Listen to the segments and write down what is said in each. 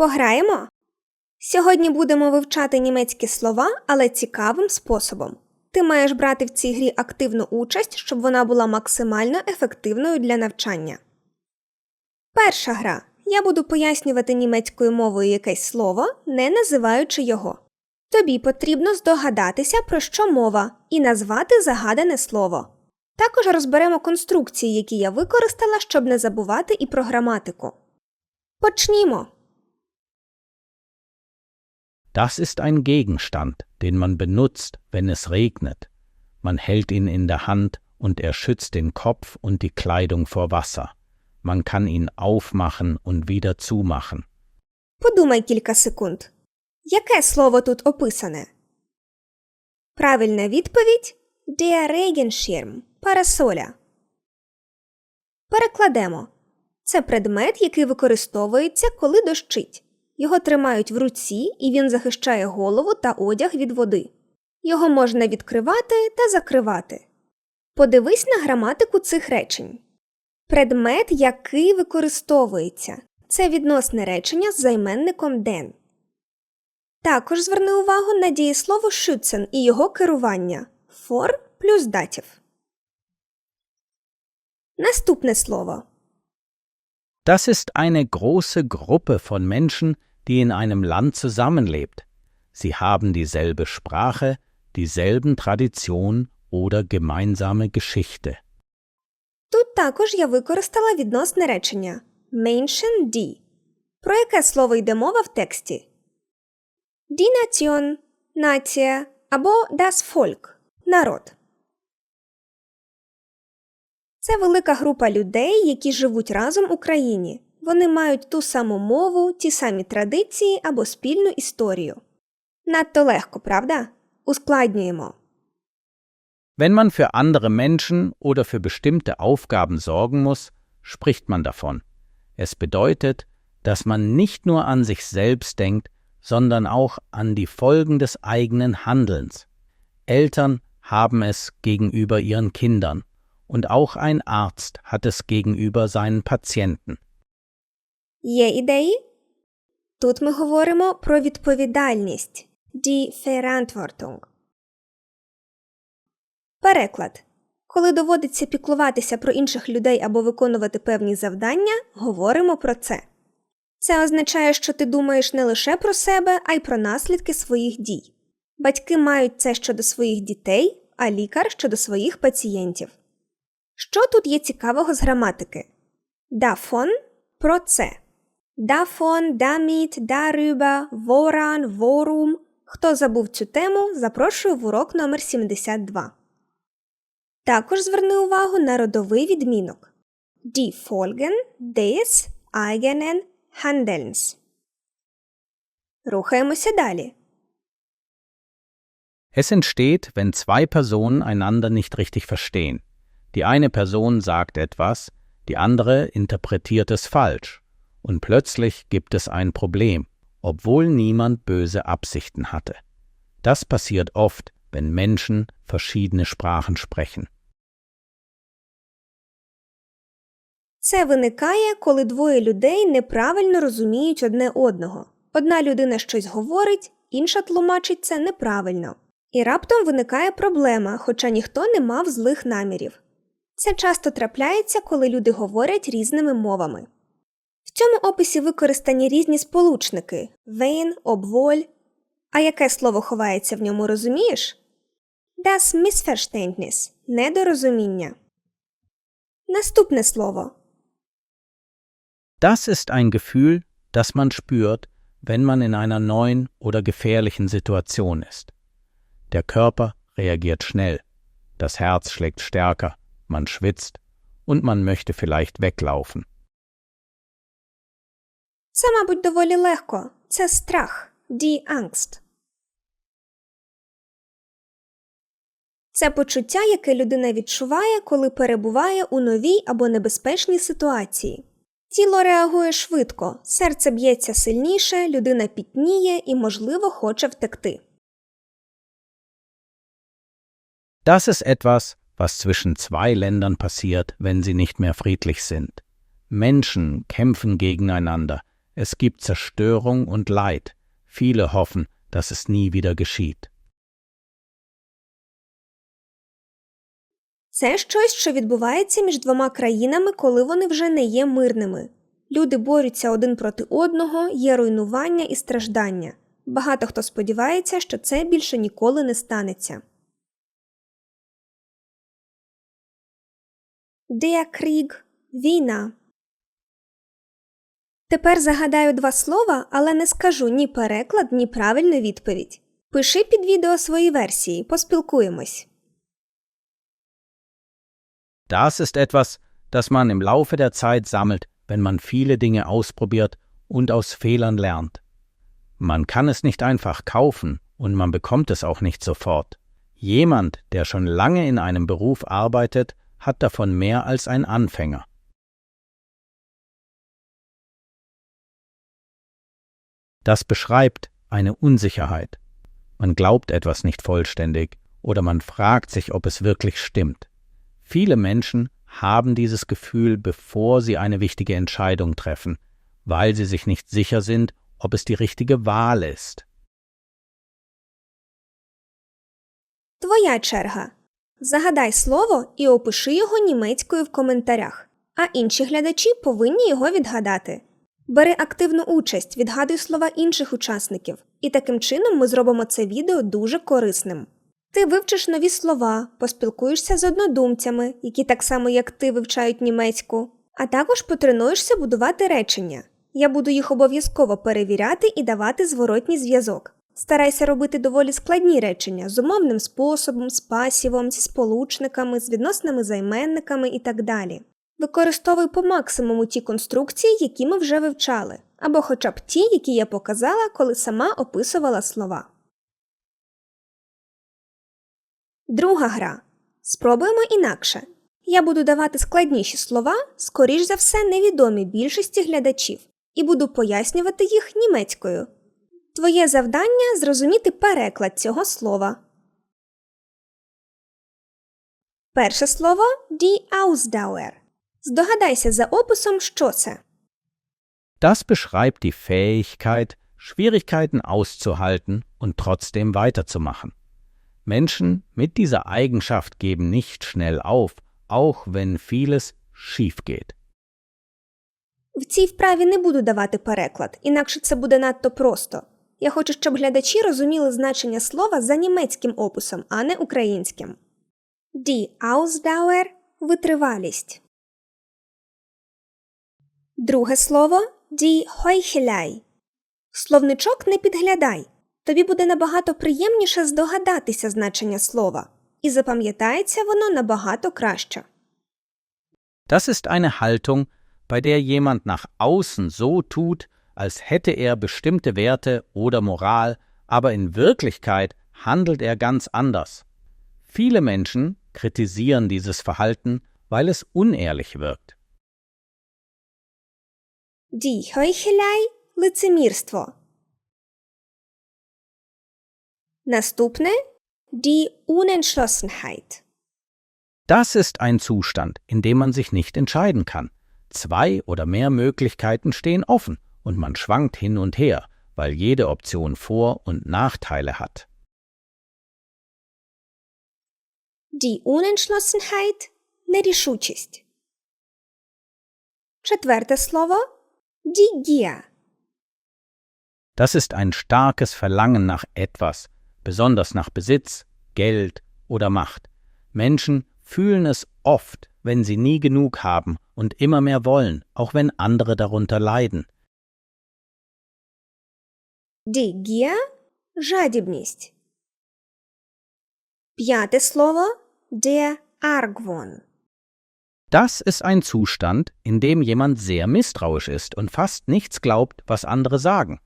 Пограємо? Сьогодні будемо вивчати німецькі слова, але цікавим способом. Ти маєш брати в цій грі активну участь, щоб вона була максимально ефективною для навчання. Перша гра. Я буду пояснювати німецькою мовою якесь слово, не називаючи його. Тобі потрібно здогадатися, про що мова, і назвати загадане слово. Також розберемо конструкції, які я використала, щоб не забувати і про граматику. Почнімо. Das ist ein Gegenstand, den man benutzt, wenn es regnet. Man hält ihn in der Hand und er schützt den Kopf und die Kleidung vor Wasser. Man kann ihn aufmachen und wieder zumachen. Подумай кілька секунд. Яке слово тут описане? Правильна відповідь Der Regenschirm – парасоля. Перекладемо. Це предмет, який використовується, коли дощить. Його тримають в руці, і він захищає голову та одяг від води. Його можна відкривати та закривати. Подивись на граматику цих речень. Предмет, який використовується. Це відносне речення з займенником den. Також зверни увагу на дієслово schützen і його керування for плюс датів. Наступне слово. Das ist eine große Gruppe von Menschen, die in einem Land zusammenlebt. Sie haben dieselbe Sprache, dieselben Tradition oder gemeinsame Geschichte. Тут також я використала відносне речення Menschen die. Про яке слово йде мова в тексті? Nation – нація або das Volk – народ. Це велика група людей, які живуть разом у країні. Вони мають ту саму мову, ті самі традиції або спільну історію. Надто легко, правда? Ускладнюємо. Wenn man für andere Menschen oder für bestimmte Aufgaben sorgen muss, spricht man davon. Es bedeutet, dass man nicht nur an sich selbst denkt, sondern auch an die Folgen des eigenen Handelns. Eltern haben es gegenüber ihren Kindern und auch ein Arzt hat es gegenüber seinen Patienten. Є ідеї? Тут ми говоримо про відповідальність die Verantwortung. Переклад. Коли доводиться піклуватися про інших людей або виконувати певні завдання, говоримо про це. Це означає, що ти думаєш не лише про себе, а й про наслідки своїх дій. Батьки мають це щодо своїх дітей, а лікар щодо своїх пацієнтів. Що тут є цікавого з граматики? Davon – про це. Davon, damit, darüber, woran, worum. Хто забув цю тему, запрошую в урок номер 72. Також зверни увагу на родовий відмінок. Die Folgen des eigenen Handelns. Рухаємося далі. Es entsteht, wenn zwei Personen einander nicht richtig verstehen. Die eine Person sagt etwas, die andere interpretiert es falsch, Und plötzlich gibt es ein Problem, obwohl niemand böse Absichten hatte. Das passiert oft, wenn Menschen verschiedene Sprachen sprechen. Це виникає, коли двоє людей неправильно розуміють одне одного. Одна людина щось говорить, інша тлумачить це неправильно. І раптом виникає проблема, хоча ніхто не мав злих намірів. Це часто трапляється, коли люди говорять різними мовами. В цьому описі використані різні сполучники вейн, обволь. А яке слово ховається в ньому, розумієш? Das Missverständnis – недорозуміння. Наступне слово. Das ist ein Gefühl, das man spürt, wenn man in einer neuen oder gefährlichen Situation ist. Der Körper reagiert schnell, das Herz schlägt stärker, man schwitzt und man möchte vielleicht weglaufen. Це, мабуть, доволі легко. Це страх. Die Angst. Це почуття, яке людина відчуває, коли перебуває у новій або небезпечній ситуації. Тіло реагує швидко, серце б'ється сильніше, людина пітніє і, можливо, хоче втекти. Das ist etwas, was zwischen zwei Ländern passiert, wenn sie nicht mehr friedlich sind. Menschen kämpfen gegeneinander, Es gibt Zerstörung und Leid. Viele hoffen, dass es nie wieder geschieht. Це щось, що відбувається між двома країнами, коли вони вже не є мирними. Люди борються один проти одного, є руйнування і страждання. Багато хто сподівається, що це більше ніколи не станеться. Krieg – війна. Тепер загадаю два слова, але не скажу ні переклад, ні правильну відповідь. Пиши під відео свої версії, поспілкуємось. Das ist etwas, das man im Laufe der Zeit sammelt, wenn man viele Dinge ausprobiert und aus Fehlern lernt. Man kann es nicht einfach kaufen und man bekommt es auch nicht sofort. Jemand, der schon lange in einem Beruf arbeitet, hat davon mehr als ein Anfänger. Das beschreibt eine Unsicherheit. Man glaubt etwas nicht vollständig oder man fragt sich, ob es wirklich stimmt. Viele Menschen haben dieses Gefühl, bevor sie eine wichtige Entscheidung treffen, weil sie sich nicht sicher sind, ob es die richtige Wahl ist. Твоя черга. Загадай слово і опиши його німецькою в коментарях, а інші глядачі повинні його відгадати. Бери активну участь, відгадуй слова інших учасників, і таким чином ми зробимо це відео дуже корисним. Ти вивчиш нові слова, поспілкуєшся з однодумцями, які так само як ти вивчають німецьку, а також потренуєшся будувати речення. Я буду їх обов'язково перевіряти і давати зворотній зв'язок. Старайся робити доволі складні речення з умовним способом, з пасівом, зі сполучниками, з відносними займенниками і так далі. Використовуй по максимуму ті конструкції, які ми вже вивчали, або хоча б ті, які я показала, коли сама описувала слова. Друга гра. Спробуємо інакше. Я буду давати складніші слова, скоріш за все, невідомі більшості глядачів, і буду пояснювати їх німецькою. Твоє завдання зрозуміти переклад цього слова. Перше слово die Ausdauer. Здогадайся за описом, що це. Das beschreibt die Fähigkeit, Schwierigkeiten auszuhalten und trotzdem weiterzumachen. Menschen mit dieser Eigenschaft geben nicht schnell auf, auch wenn vieles schief geht. В цій вправі не буду давати переклад, інакше це буде надто просто. Я хочу, щоб глядачі розуміли значення слова за німецьким описом, а не українським. Die Ausdauer – витривалість. Друге слово die Heuchelei. Словничок не підглядай. Тобі буде набагато приємніше здогадатися значення слова, і запам'ятається воно набагато краще. Das ist eine Haltung, bei der jemand nach außen so tut, als hätte er bestimmte Werte oder Moral, aber in Wirklichkeit handelt er ganz anders. Viele Menschen kritisieren dieses Verhalten, weil es unehrlich wirkt. Die Heuchelei – лицемірство. Наступне die Unentschlossenheit. Das ist ein Zustand, in dem man sich nicht entscheiden kann. Zwei oder mehr Möglichkeiten stehen offen und man schwankt hin und her, weil jede Option Vor- und Nachteile hat. Die Unentschlossenheit – нерішучість. Четверте слово die Gier. Das ist ein starkes Verlangen nach etwas, besonders nach Besitz, Geld oder Macht. Menschen fühlen es oft, wenn sie nie genug haben und immer mehr wollen, auch wenn andere darunter leiden. Die Gier – жадібність. П'яте слово der Argwohn. Das ist ein Zustand, in dem jemand sehr misstrauisch ist und fast nichts glaubt, was andere sagen.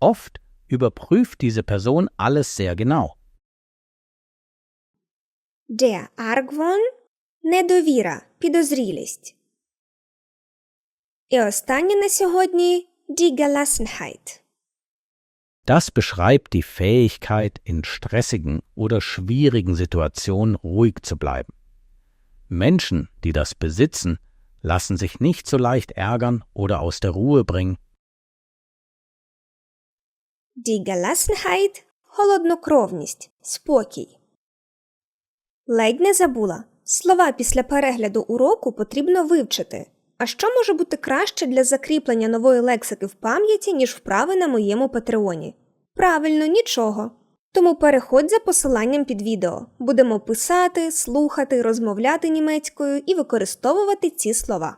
Oft überprüft diese Person alles sehr genau. Der Argwohn – недовіра, підозрілість. І останнє на сьогодні die Gelassenheit. Das beschreibt die Fähigkeit, in stressigen oder schwierigen Situationen ruhig zu bleiben. Menschen, die das besitzen, lassen sich nicht so leicht ärgern oder aus der Ruhe bringen. Die Gelassenheit – холоднокровність, спокій. Ледь не забула. Слова після перегляду уроку потрібно вивчити. А що може бути краще для закріплення нової лексики в пам'яті, ніж вправи на моєму патреоні? Правильно, нічого. Тому переходь за посиланням під відео. Будемо писати, слухати, розмовляти німецькою і використовувати ці слова.